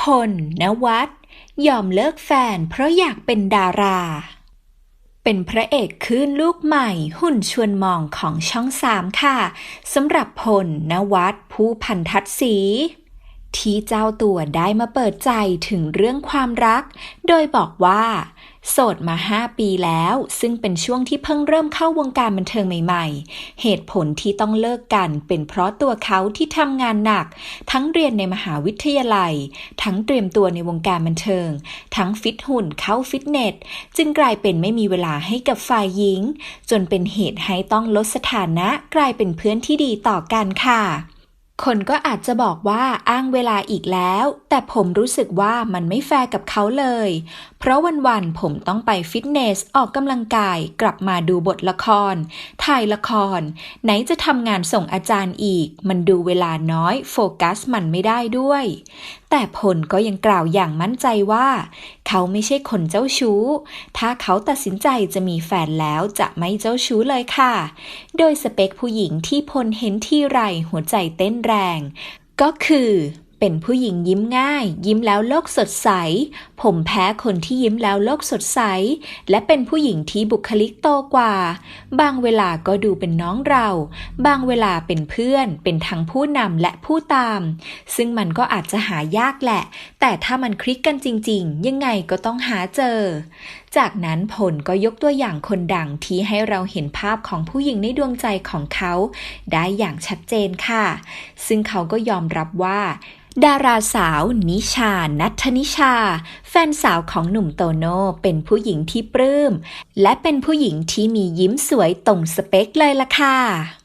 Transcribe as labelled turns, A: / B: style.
A: พล นวัดยอมเลิกแฟนเพราะอยากเป็นดารา เป็นพระเอกคลื่นลูกใหม่หุ่นชวนมองของช่องสามค่ะสำหรับพล นวัดผู้พันทัศรี ที่เจ้าตัวได้มาเปิดใจถึงเรื่องความรัก โดยบอกว่า โสดมา 5 ปีแล้ว ซึ่งเป็นช่วงที่เพิ่งเริ่มเข้าวงการบันเทิงใหม่ๆ เหตุผลที่ต้องเลิกกันเป็นเพราะตัวเขาที่ทำงานหนัก ทั้งเรียนในมหาวิทยาลัย ทั้งเตรียมตัวในวงการบันเทิง ทั้งฟิตหุ่นเข้าฟิตเนส จึงกลายเป็นไม่มีเวลาให้กับฝ่ายหญิง จนเป็นเหตุให้ต้องลดสถานะกลายเป็นเพื่อนที่ดีต่อกันค่ะ คนก็อาจจะบอกว่าอ้างเวลาอีกแล้ว แต่ผมรู้สึกว่ามันไม่แฟร์กับเขาเลย เพราะวันๆผมต้องไปฟิตเนสออกกำลังกาย กลับมาดูบทละคร ถ่ายละคร ไหนจะทำงานส่งอาจารย์อีก มันดูเวลาน้อย โฟกัสมันไม่ได้ด้วย แต่ผลก็ยังกล่าวอย่างมั่นใจว่า เขาไม่ใช่คนเจ้าชู้ ถ้าเขาตัดสินใจจะมีแฟนแล้วจะไม่เจ้าชู้เลยค่ะ โดยสเปคผู้หญิงที่พลเห็นที่ไรหัวใจเต้นแรง ก็คือ เป็นผู้หญิงยิ้มง่าย ยิ้มแล้วโลกสดใส ผมแพ้คนที่ยิ้มแล้วโลกสดใส และเป็นผู้หญิงที่บุคลิกโตกว่า บางเวลาก็ดูเป็นน้องเรา บางเวลาเป็นเพื่อน เป็นทั้งผู้นำและผู้ตาม ซึ่งมันก็อาจจะหายากแหละ แต่ถ้ามันคลิกกันจริง ๆ ยังไงก็ต้องหาเจอ จากนั้นผลก็ยกตัวอย่างคนดังที่ให้เราเห็นภาพของผู้หญิงในดวงใจของเขา ได้อย่างชัดเจนค่ะ ซึ่งเขาก็ยอมรับว่าดาราสาวนิชา นัทนิชา แฟนสาวของหนุ่มโตโน่เป็นผู้หญิงที่ปลื้ม และเป็นผู้หญิงที่มียิ้มสวยตรงสเปคเลยล่ะค่ะ